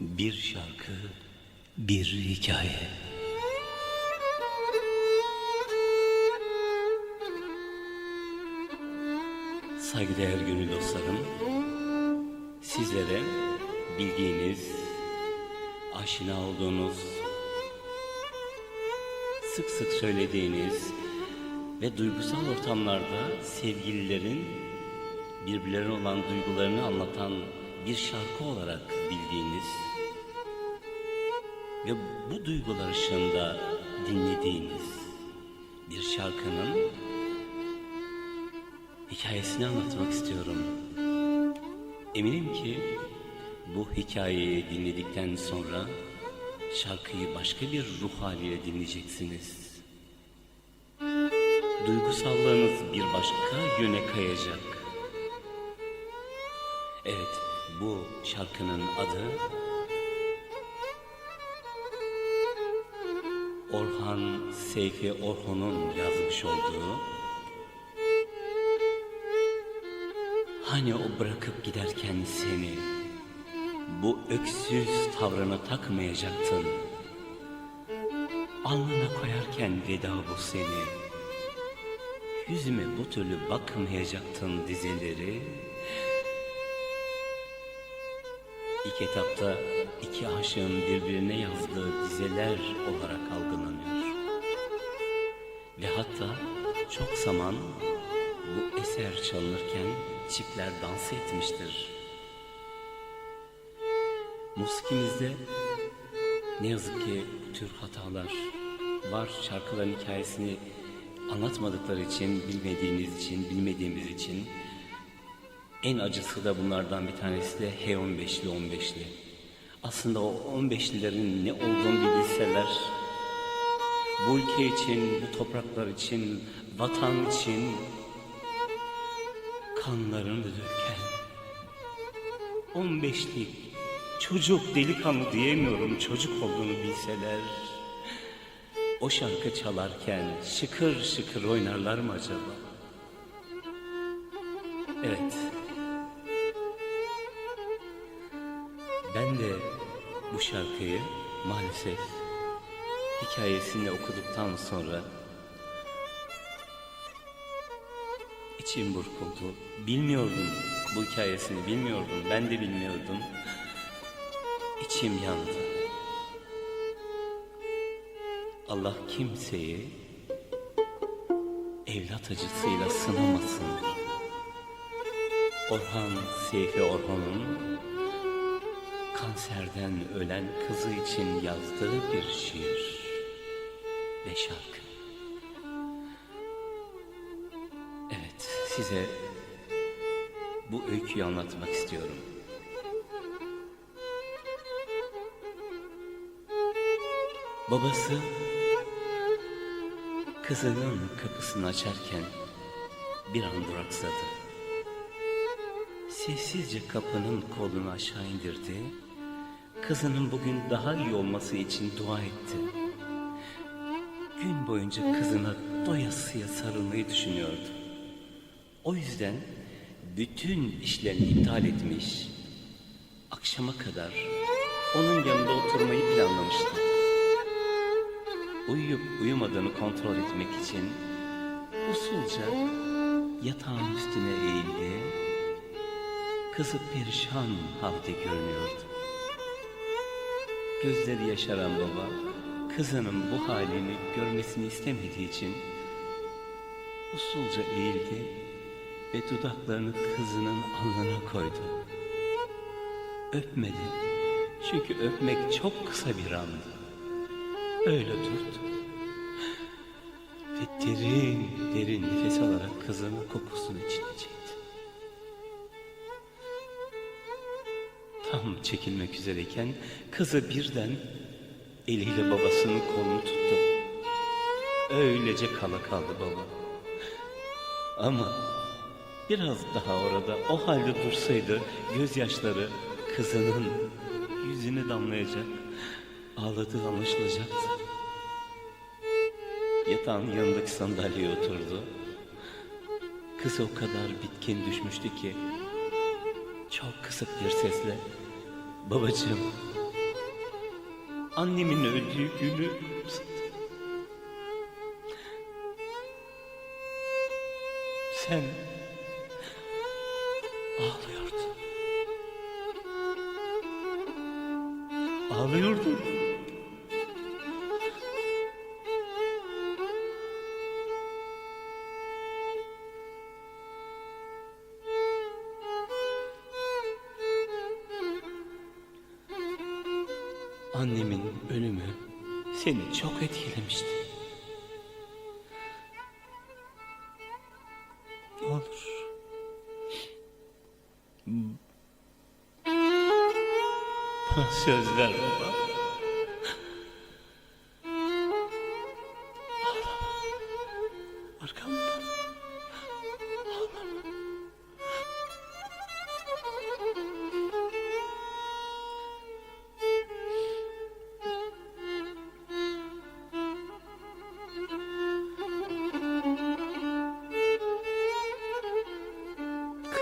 Bir şarkı, bir hikaye. Saygıdeğer gönül dostlarım, sizlere bildiğiniz, aşina olduğunuz, sık sık söylediğiniz ve duygusal ortamlarda sevgililerin birbirlerine olan duygularını anlatan bir şarkı olarak bildiğiniz ve bu duygular ışığında dinlediğiniz bir şarkının hikayesini anlatmak istiyorum. Eminim ki bu hikayeyi dinledikten sonra şarkıyı başka bir ruh haliyle dinleyeceksiniz. Duygusallığınız bir başka yöne kayacak. Evet, bu şarkının adı Orhan Seyfi Orhun'un yazmış olduğu Hani o bırakıp giderken seni bu öksüz tavrına takmayacaktın. Alnına koyarken veda bu seni. Yüzüme bu türlü bakmayacaktın dizeleri. İlk etapta iki aşığın birbirine yazdığı dizeler olarak algılanıyor. Ve hatta çok zaman bu eser çalınırken çiftler dans etmiştir. Musikimizde ne yazık ki bu tür hatalar var. Şarkıların hikayesini anlatmadıkları için, bilmediğiniz için, bilmediğimiz için en acısı da bunlardan bir tanesi de H15'li 15'li. Aslında o 15'lilerin ne olduğunu bir bilseler, bu ülke için, bu topraklar için, vatan için kanlarını döken 15'lik çocuk delikanlı diyemiyorum çocuk olduğunu bilseler o şarkı çalarken şıkır şıkır oynarlar mı acaba? Evet. De bu şarkıyı maalesef hikayesini okuduktan sonra içim burkuldu. Bilmiyordum bu hikayesini bilmiyordum. Ben de bilmiyordum. İçim yandı. Allah kimseyi evlat acısıyla sınamasın. Orhan Seyfi Orhan'ın kanserden ölen kızı için yazdığı bir şiir ve şarkı. Evet, size bu öyküyü anlatmak istiyorum. Babası kızının kapısını açarken bir an duraksadı. Sessizce kapının kolunu aşağı indirdi. Kızının bugün daha iyi olması için dua etti. Gün boyunca kızına doyasıya sarılmayı düşünüyordu. O yüzden bütün işlerini iptal etmiş. Akşama kadar onun yanında oturmayı planlamıştı. Uyuyup uyumadığını kontrol etmek için usulca yatağın üstüne eğildi. Kızı perişan halde görünüyordu. Gözleri yaşaran baba kızının bu halini görmesini istemediği için usulca eğildi ve dudaklarını kızının alnına koydu. Öpmedi. Çünkü öpmek çok kısa bir andı. Öyle durdu. Ve derin derin nefes alarak kızının kokusunu içine Tam çekilmek üzereyken kızı birden eliyle babasının kolunu tuttu. Öylece kala kaldı baba. Ama biraz daha orada o halde dursaydı gözyaşları kızının yüzüne damlayacak, ağladığı anlaşılacaktı. Yatağın yanındaki sandalyeye oturdu. Kız o kadar bitkin düşmüştü ki çok kısık bir sesle babacığım annemin öldüğü günü sen ağlıyordun. Ağlıyordun. Annemin ölümü seni çok etkilemişti. Ne olur. Bana söz ver baba. Ağlama.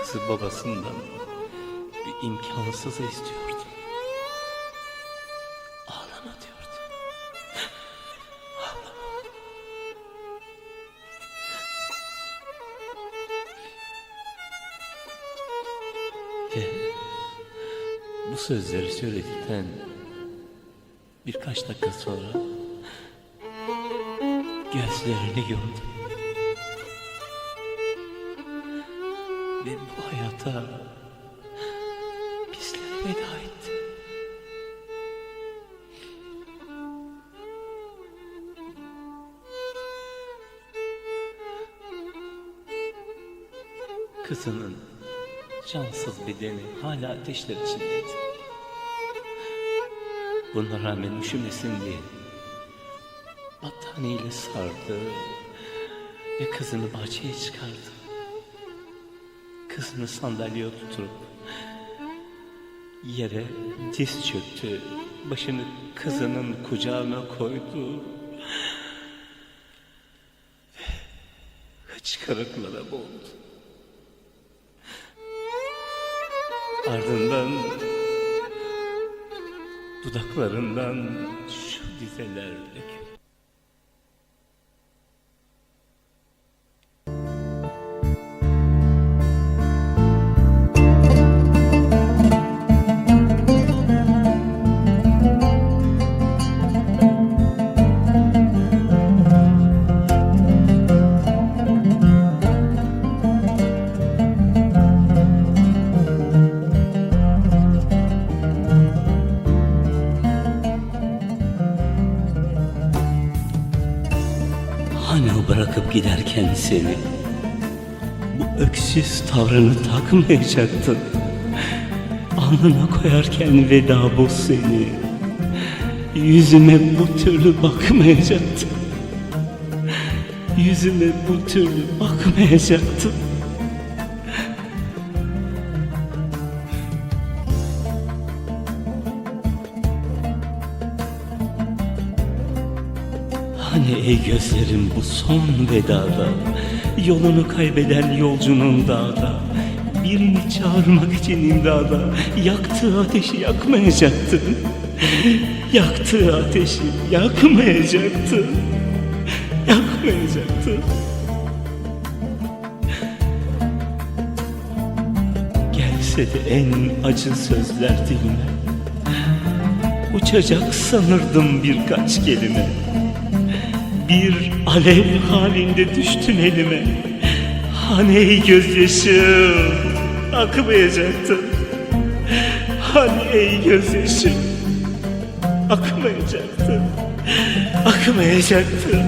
Kızı babasından bir imkansızı istiyordu. Ağlama diyordu. Ağlama. Ve bu sözleri söyledikten birkaç dakika sonra gözlerini yumdu. Ve bu hayata bizlere veda etti. Kızının cansız bedeni hala ateşler içindeydi. Buna rağmen üşümesin diye battaniyeyle sardı ve kızını bahçeye çıkardı kızını sandalyeye oturtup yere diz çöktü. Başını kızının kucağına koydu. Hıçkırıklara boğuldu. Ardından dudaklarından şu dizeler döküldü. Giderken seni Bu öksüz tavrını takmayacaktın. Alnına koyarken veda bu seni Yüzüme bu türlü bakmayacaktın. Yüzüme bu türlü bakmayacaktın Hani ey gözlerim bu son vedada? Yolunu kaybeden yolcunun dağda. Birini çağırmak için imdada. Yaktığı ateşi yakmayacaktın Yaktığı ateşi yakmayacaktın Yakmayacaktın Gelse de en acı sözler dilime Uçacak sanırdım birkaç kelime bir alev halinde düştün elime. Hani gözyaşım akmayacaktı. Hani ey gözyaşım akmayacaktı. Akmayacaktı